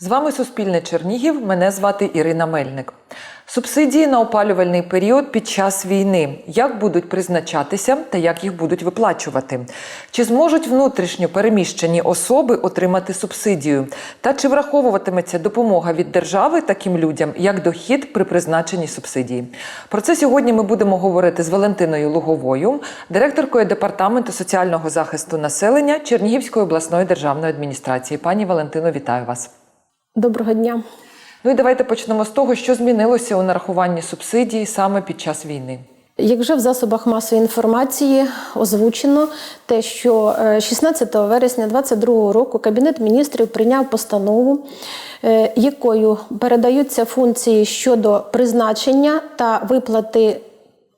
З вами Суспільне Чернігів. Мене звати Ірина Мельник. Субсидії на опалювальний період під час війни. Як будуть призначатися та як їх будуть виплачувати? Чи зможуть внутрішньо переміщені особи отримати субсидію? Та чи враховуватиметься допомога від держави таким людям як дохід при призначенні субсидії? Про це сьогодні ми будемо говорити з Валентиною Луговою, директоркою департаменту соціального захисту населення Чернігівської обласної державної адміністрації. Пані Валентино, вітаю вас. Доброго дня. Ну і давайте почнемо з того, що змінилося у нарахуванні субсидій саме під час війни. Як вже в засобах масової інформації озвучено те, що е, 16 вересня 2022 року Кабінет міністрів прийняв постанову, е, якою передаються функції щодо призначення та виплати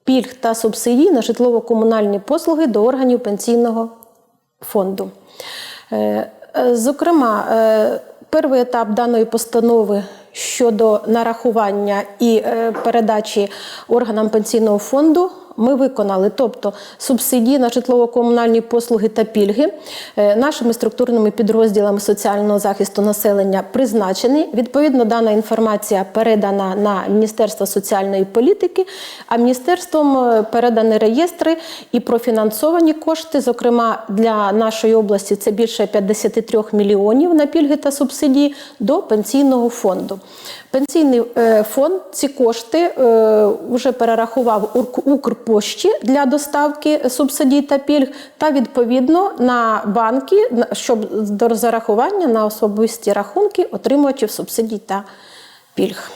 пільг та субсидій на житлово-комунальні послуги до органів пенсійного фонду. Е, е, Зокрема, е, перший етап даної постанови щодо нарахування і е, передачі органам пенсійного фонду. Ми виконали, тобто субсидії на житлово-комунальні послуги та пільги е, нашими структурними підрозділами соціального захисту населення призначені. Відповідно, дана інформація передана на Міністерство соціальної політики, а міністерством е, передані реєстри і профінансовані кошти. Зокрема, для нашої області це більше 53 мільйонів на пільги та субсидії до пенсійного фонду. Пенсійний е, фонд ці кошти е, вже перерахував Ук- Укрпошті для доставки субсидій та пільг, та відповідно на банки, щоб до зарахування на особисті рахунки отримувачів субсидій та пільг.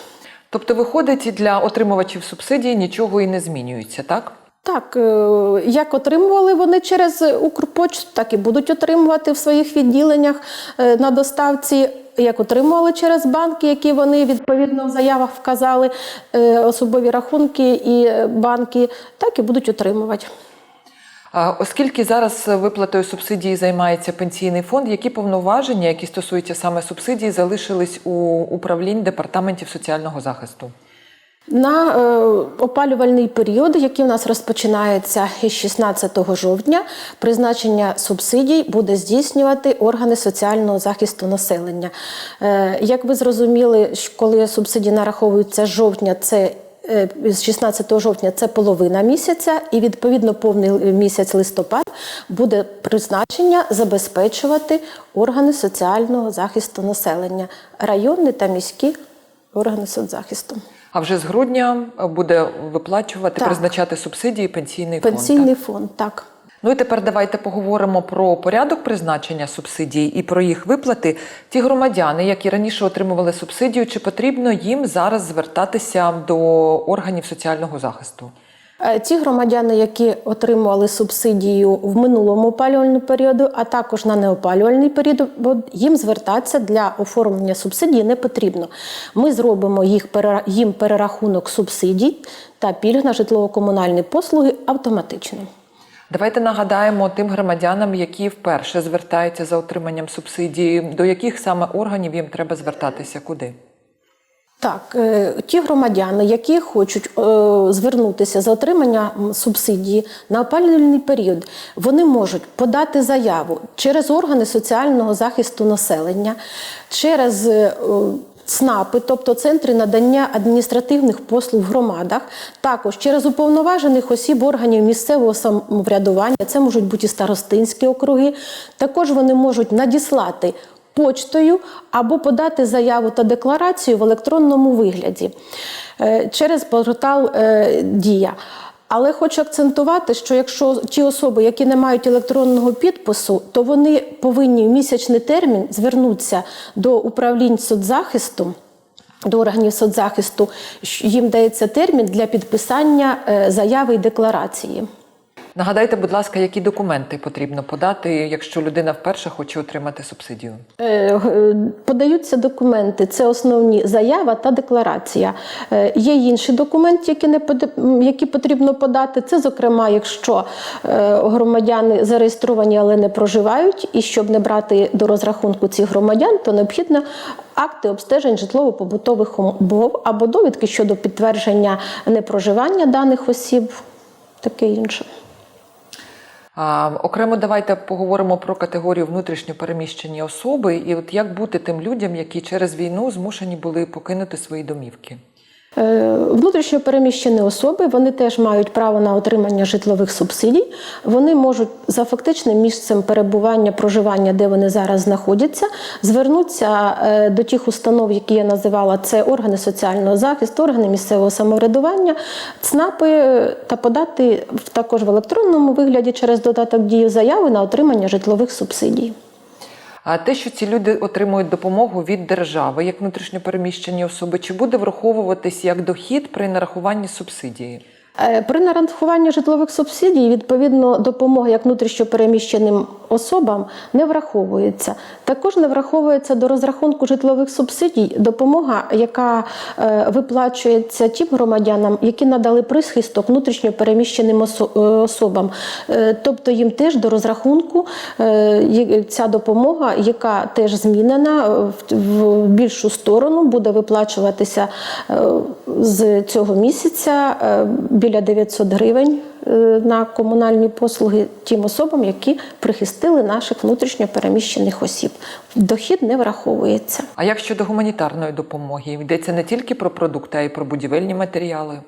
Тобто, виходить, для отримувачів субсидій нічого і не змінюється, так? Так, е, як отримували вони через Укрпочту, так і будуть отримувати в своїх відділеннях на доставці. Як отримували через банки, які вони відповідно в заявах вказали, е, особові рахунки і е, банки, так і будуть отримувати. Оскільки зараз виплатою субсидії займається пенсійний фонд, які повноваження, які стосуються саме субсидій, залишились у управлінь департаментів соціального захисту? На е, опалювальний період, який у нас розпочинається із 16 жовтня, призначення субсидій буде здійснювати органи соціального захисту населення. Е, як ви зрозуміли, коли субсидії нараховуються з жовтня, це е, з 16 жовтня це половина місяця, і відповідно повний місяць листопад буде призначення забезпечувати органи соціального захисту населення, районні та міські органи соцзахисту. А вже з грудня буде виплачувати, Так. призначати субсидії пенсійний, фонд. Пенсійний фонд, так. Ну і тепер давайте поговоримо про порядок призначення субсидій і про їх виплати. Ті громадяни, які раніше отримували субсидію, чи потрібно їм зараз звертатися до органів соціального захисту? Е, Ті громадяни, які отримували субсидію в минулому опалювальному періоду, а також на неопалювальний період, бо їм звертатися для оформлення субсидії не потрібно. Ми зробимо їх їм перерахунок субсидій та пільг на житлово-комунальні послуги автоматично. Давайте нагадаємо тим громадянам, які вперше звертаються за отриманням субсидії, до яких саме органів їм треба звертатися, куди? Так, е, ті громадяни, які хочуть е, звернутися за отримання субсидії на опалювальний період, вони можуть подати заяву через органи соціального захисту населення, через е, ЦНАПи, тобто центри надання адміністративних послуг в громадах, також через уповноважених осіб органів місцевого самоврядування, це можуть бути і старостинські округи. Також вони можуть надіслати почтою або подати заяву та декларацію в електронному вигляді е, через портал е, Дія. Але хочу акцентувати, що якщо ті особи, які не мають електронного підпису, то вони повинні в місячний термін звернутися до управлінь соцзахисту. До органів соцзахисту їм дається термін для підписання е, заяви і декларації. Нагадайте, будь ласка, які документи потрібно подати, якщо людина вперше хоче отримати субсидію? Е, е, Подаються документи, це основні заява та декларація. Е, Є інші документи, які не які потрібно подати. Це, зокрема, якщо громадяни зареєстровані, але не проживають, і щоб не брати до розрахунку цих громадян, то необхідно акти обстежень житлово-побутових умов або довідки щодо підтвердження непроживання даних осіб, таке інше. Окремо давайте поговоримо про категорію внутрішньопереміщені особи, і от як бути тим людям, які через війну змушені були покинути свої домівки. Е, Внутрішньо переміщені особи вони теж мають право на отримання житлових субсидій. Вони можуть за фактичним місцем перебування, проживання, де вони зараз знаходяться, звернутися е, до тих установ, які я називала, це органи соціального захисту, органи місцевого самоврядування, ЦНАПи е, та подати також в електронному вигляді через додаток дію заяви на отримання житлових субсидій. А те, що ці люди отримують допомогу від держави як внутрішньопереміщені особи, чи буде враховуватись як дохід при нарахуванні субсидії? Е, При нарахуванні житлових субсидій, відповідно, допомога як внутрішньо переміщеним особам не враховується. Також не враховується до розрахунку житлових субсидій допомога, яка е, виплачується тим громадянам, які надали прихисток внутрішньо переміщеним е, особам. Тобто їм теж до розрахунку ця допомога, яка теж змінена в- більшу сторону, буде виплачуватися з цього місяця біля 900 гривень е, на комунальні послуги тим особам, які прихистили наших внутрішньо переміщених осіб. Дохід не враховується. А як щодо гуманітарної допомоги? Йдеться не тільки про продукти, а й про будівельні матеріали.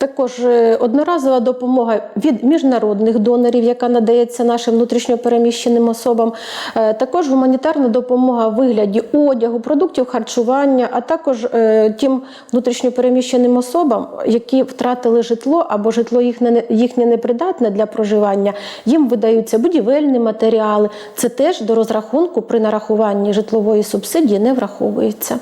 Також е, одноразова допомога від міжнародних донорів, яка надається нашим внутрішньопереміщеним особам. Е, Також гуманітарна допомога в вигляді одягу, продуктів харчування, а також е, тим внутрішньопереміщеним особам, які втратили житло або житло їхнє, їхнє непридатне для проживання. Їм видаються будівельні матеріали. Це теж до розрахунку при нарахуванні житлової субсидії не враховується.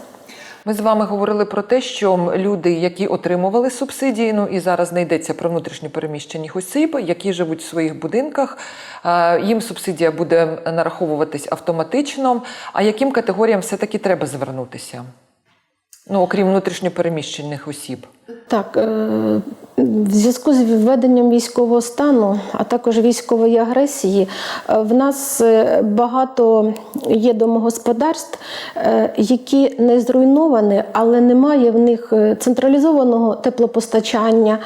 Ми з вами говорили про те, що люди, які отримували субсидії, ну і зараз не йдеться про внутрішньопереміщених осіб, які живуть в своїх будинках, е, їм субсидія буде нараховуватись автоматично. А яким категоріям все-таки треба звернутися? Ну, окрім внутрішньопереміщених осіб. Так, е, в зв'язку з введенням військового стану, а також військової агресії, е, в нас е, багато є домогосподарств, які не зруйновані, але немає в них централізованого теплопостачання.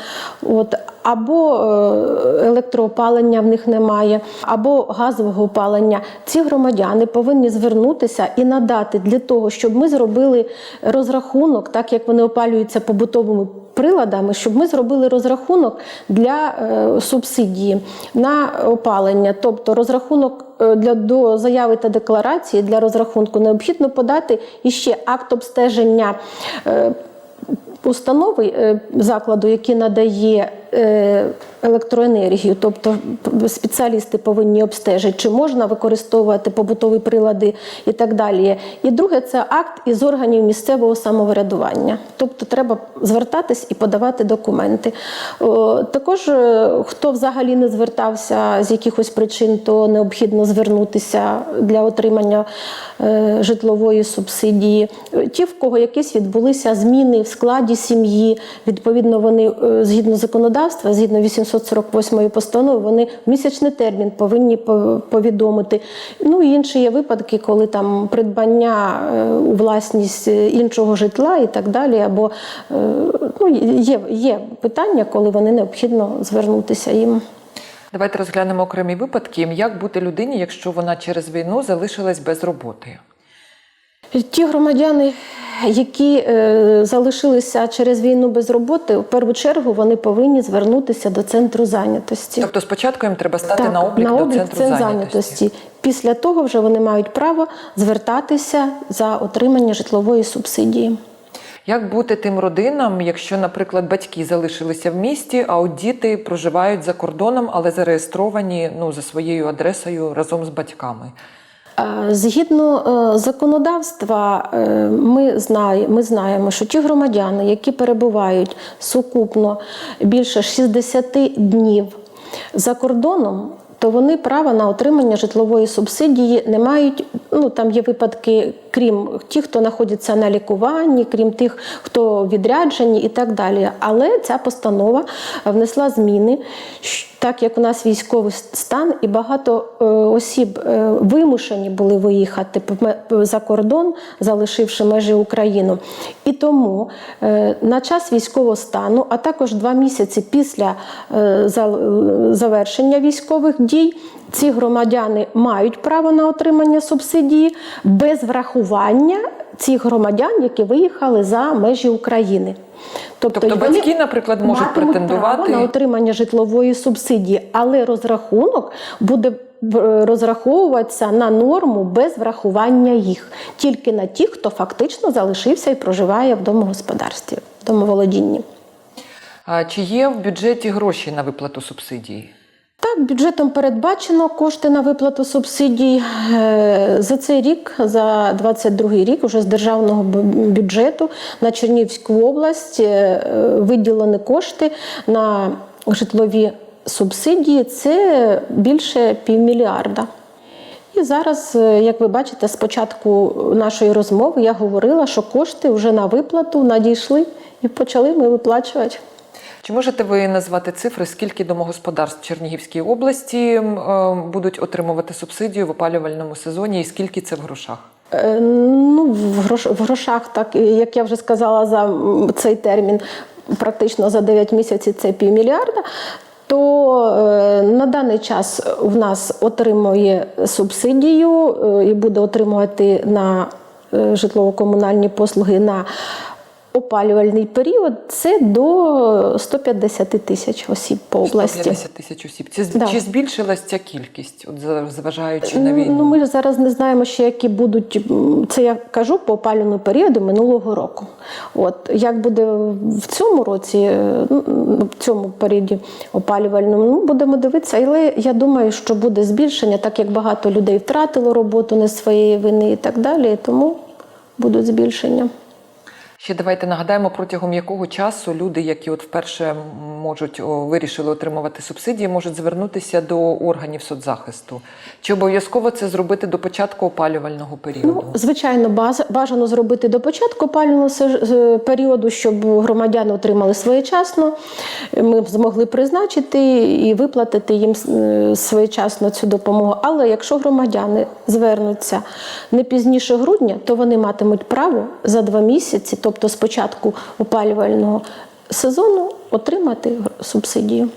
От, або е, електроопалення в них немає, або газового опалення. Ці громадяни повинні звернутися і надати для того, щоб ми зробили розрахунок, так як вони опалюються побутовими приладами, щоб ми зробили розрахунок для е, субсидії на опалення, тобто розрахунок. е, Для до заяви та декларації для розрахунку необхідно подати іще акт обстеження установи закладу, який надає електроенергію, тобто спеціалісти повинні обстежити, чи можна використовувати побутові прилади і так далі. І друге це акт із органів місцевого самоврядування. Тобто треба звертатись і подавати документи. Також, е, хто взагалі не звертався з якихось причин, то необхідно звернутися для отримання е, житлової субсидії. Е, Ті, в кого якісь відбулися зміни в складі сім'ї, відповідно, вони е, згідно законодавства, згідно 848 постанови, вони в місячний термін повинні повідомити. Ну і інші є випадки, коли там придбання е, у власність е, іншого житла і так далі. Або е, ну, є, є питання, коли вони необхідно звернутися їм. Давайте розглянемо окремі випадки, як бути людині, якщо вона через війну залишилась без роботи. Ті громадяни, які е, залишилися через війну без роботи, в першу чергу вони повинні звернутися до центру зайнятості. Тобто спочатку їм треба стати Так, на облік на до центру центр зайнятості. Після того вже вони мають право звертатися за отримання житлової субсидії. Як бути тим родинам, якщо, наприклад, батьки залишилися в місті, а от діти проживають за кордоном, але зареєстровані ну, за своєю адресою разом з батьками? Е, Згідно е, законодавства, е, ми знаємо, ми знаємо, що ті громадяни, які перебувають сукупно більше 60 днів за кордоном, то вони права на отримання житлової субсидії не мають. Ну там є випадки, крім тих, хто знаходиться на лікуванні, крім тих, хто відряджені і так далі. Але ця постанова внесла зміни. Так як у нас військовий стан і багато е, осіб е, вимушені були виїхати п- за кордон, залишивши межі України. І тому е, на час військового стану, а також два місяці після е, за- е, завершення військових дій. Ці громадяни мають право на отримання субсидії без врахування цих громадян, які виїхали за межі України. Тобто й батьки, наприклад, можуть претендувати- право на отримання житлової субсидії, але розрахунок буде е, розраховуватися на норму без врахування їх, тільки на тих, хто фактично залишився і проживає в домогосподарстві, в домоволодінні. А чи є в бюджеті гроші на виплату субсидії? Так, бюджетом передбачено кошти на виплату субсидій. Е, За цей рік, за 22 рік, уже з державного бюджету на Чернігівську область е, виділені кошти на житлові субсидії. Це більше півмільярда. І зараз, е, як ви бачите, з початку нашої розмови я говорила, що кошти вже на виплату надійшли і почали ми виплачувати. Чи можете ви назвати цифри, скільки домогосподарств Чернігівській області е, будуть отримувати субсидію в опалювальному сезоні, і скільки це в грошах? Е, Ну, в грош, в грошах, так як я вже сказала за цей термін, практично за 9 місяців це півмільярда. То е, на даний час в нас отримує субсидію е, і буде отримувати на житлово-комунальні послуги на опалювальний період. Це до 150 тисяч осіб по області. 150 тисяч осіб. Це, Да. Чи збільшилась ця кількість, от зважаючи на війну? Ну, ми ж зараз не знаємо ще, які будуть. Це я кажу по опалювальному періоду минулого року. От як буде в цьому році, е, ну, в цьому періоді опалювальному, ну будемо дивитися. Але я думаю, що буде збільшення, так як багато людей втратило роботу не своєї вини і так далі. Тому будуть збільшення. Ще давайте нагадаємо, протягом якого часу люди, які от вперше можуть вирішили отримувати субсидії, можуть звернутися до органів соцзахисту. Чи обов'язково це зробити до початку опалювального періоду? Ну, звичайно, бажано зробити до початку опалювального періоду, щоб громадяни отримали своєчасно. Ми змогли призначити і виплатити їм е, своєчасно цю допомогу. Але якщо громадяни звернуться не пізніше грудня, то вони матимуть право за два місяці, тобто спочатку опалювального сезону, отримати субсидію.